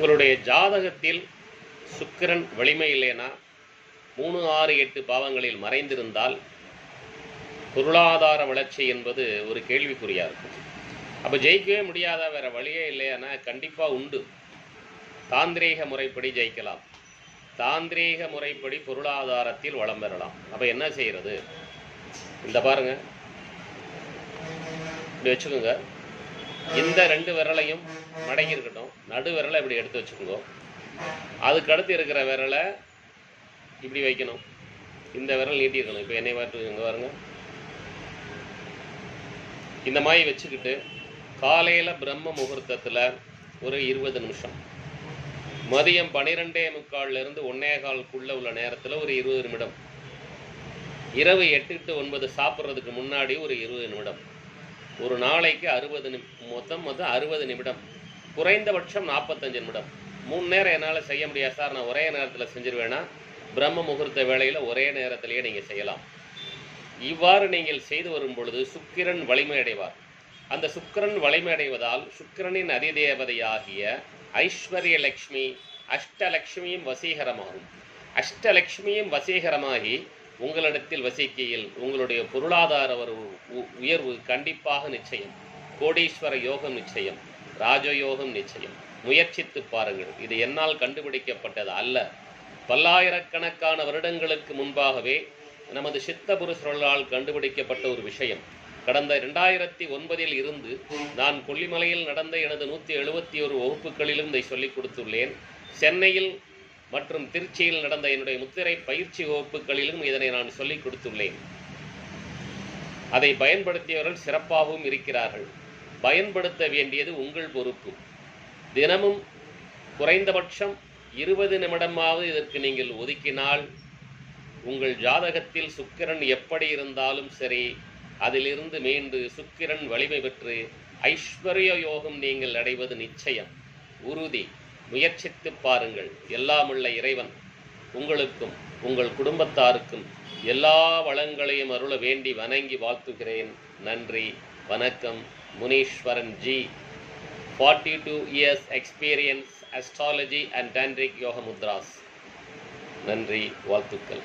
உங்களுடைய ஜாதகத்தில் சுக்கிரன் வலிமை இல்லைனா மூணு ஆறு எட்டு பாவங்களில் மறைந்திருந்தால் பொருளாதார வளர்ச்சி என்பது ஒரு கேள்விக்குறியா இருக்கும். அப்போ ஜெயிக்கவே முடியாத வேற வழியே இல்லையானா? கண்டிப்பாக உண்டு. தாந்திரீக முறைப்படி ஜெயிக்கலாம். தாந்திரீக முறைப்படி பொருளாதாரத்தில் வளம் பெறலாம். அப்போ என்ன செய்யறது? இந்த பாருங்க. இப்படி வச்சுக்கோங்க. இந்த ரெண்டு விரலையும் மடங்கி இருக்கட்டும் நடு விரலை இப்படி எடுத்து வச்சுக்கோங்க. அதுக்கு அடுத்து இருக்கிற விரலை இப்படி வைக்கணும். இந்த விரல் நீட்டியிருக்கணும். இப்போ என்னை பார்த்து இங்கே பாருங்க. இந்த மாதிரி வச்சுக்கிட்டு காலையில் பிரம்ம முகூர்த்தத்தில் ஒரு இருபது நிமிஷம். மதியம் பன்னிரெண்டே முக்கால்ல இருந்து ஒன்னே கால்குள்ள உள்ள நேரத்தில் ஒரு இருபது நிமிடம். இரவு எட்டு டு ஒன்பது சாப்பிட்றதுக்கு முன்னாடி ஒரு இருபது நிமிடம். ஒரு நாளைக்கு அறுபது நிமி மொத்தம் மொத்தம் அறுபது நிமிடம். குறைந்தபட்சம் நாற்பத்தஞ்சு நிமிடம். மூணு நேரம் என்னால் செய்ய முடியாது சார். நான் ஒரே நேரத்தில் செஞ்சிருவேன்னா பிரம்ம முகூர்த்த வேளையில் ஒரே நேரத்திலேயே நீங்கள் செய்யலாம். இவ்வாறு நீங்கள் செய்து வரும் பொழுது சுக்கிரன் வலிமை அடைவார் அந்த சுக்கிரன் வலிமை அடைவதால் சுக்கிரனின் அதிதேவதையாகிய ஐஸ்வர்ய லக்ஷ்மி அஷ்டலக்ஷ்மியும் வசீகரமாகும். அஷ்டலக்ஷ்மியும் வசீகரமாகி உங்களிடத்தில் வசிக்கையில் உங்களுடைய பொருளாதார ஒரு உ- உயர்வு கண்டிப்பாக நிச்சயம். கோடீஸ்வர யோகம் நிச்சயம். ராஜயோகம் நிச்சயம். முயற்சித்து பாருங்கள். இது என்னால் கண்டுபிடிக்கப்பட்டது அல்ல. பல்லாயிரக்கணக்கான வருடங்களுக்கு முன்பாகவே நமது சித்த புருஷர்களால் கண்டுபிடிக்கப்பட்ட ஒரு விஷயம். கடந்த இரண்டாயிரத்தி ஒன்பதில் இருந்து நான் கொல்லிமலையில் நடந்த எனது நூற்றி எழுபத்தி ஒரு வகுப்புகளிலும் இதை சொல்லிக் கொடுத்துள்ளேன். சென்னையில் மற்றும் திருச்சியில் நடந்த என்னுடைய முத்திரை பயிற்சி வகுப்புகளிலும் இதனை நான் சொல்லிக் கொடுத்துள்ளேன். அதை பயன்படுத்தியவர்கள் சிறப்பாகவும் இருக்கிறார்கள். பயன்படுத்த வேண்டியது உங்கள் பொறுப்பு. தினமும் குறைந்தபட்சம் இருபது நிமிடமாவது இதற்கு நீங்கள் ஒதுக்கினால் உங்கள் ஜாதகத்தில் சுக்கிரன் எப்படி இருந்தாலும் சரி அதிலிருந்து மீண்டு சுக்கிரன் வலிமை பெற்று ஐஸ்வர்ய யோகம் நீங்கள் அடைவது நிச்சயம். உறுதி. முயற்சித்து பாருங்கள். எல்லாமுள்ள இறைவன் உங்களுக்கும் உங்கள் குடும்பத்தாருக்கும் எல்லா வளங்களையும் அருள வேண்டி வணங்கி வாழ்த்துகிறேன். நன்றி. வணக்கம். Muneeswaran ji forty two years experience astrology and tantric yoga mudras நன்றி. வாழ்த்துக்கள்.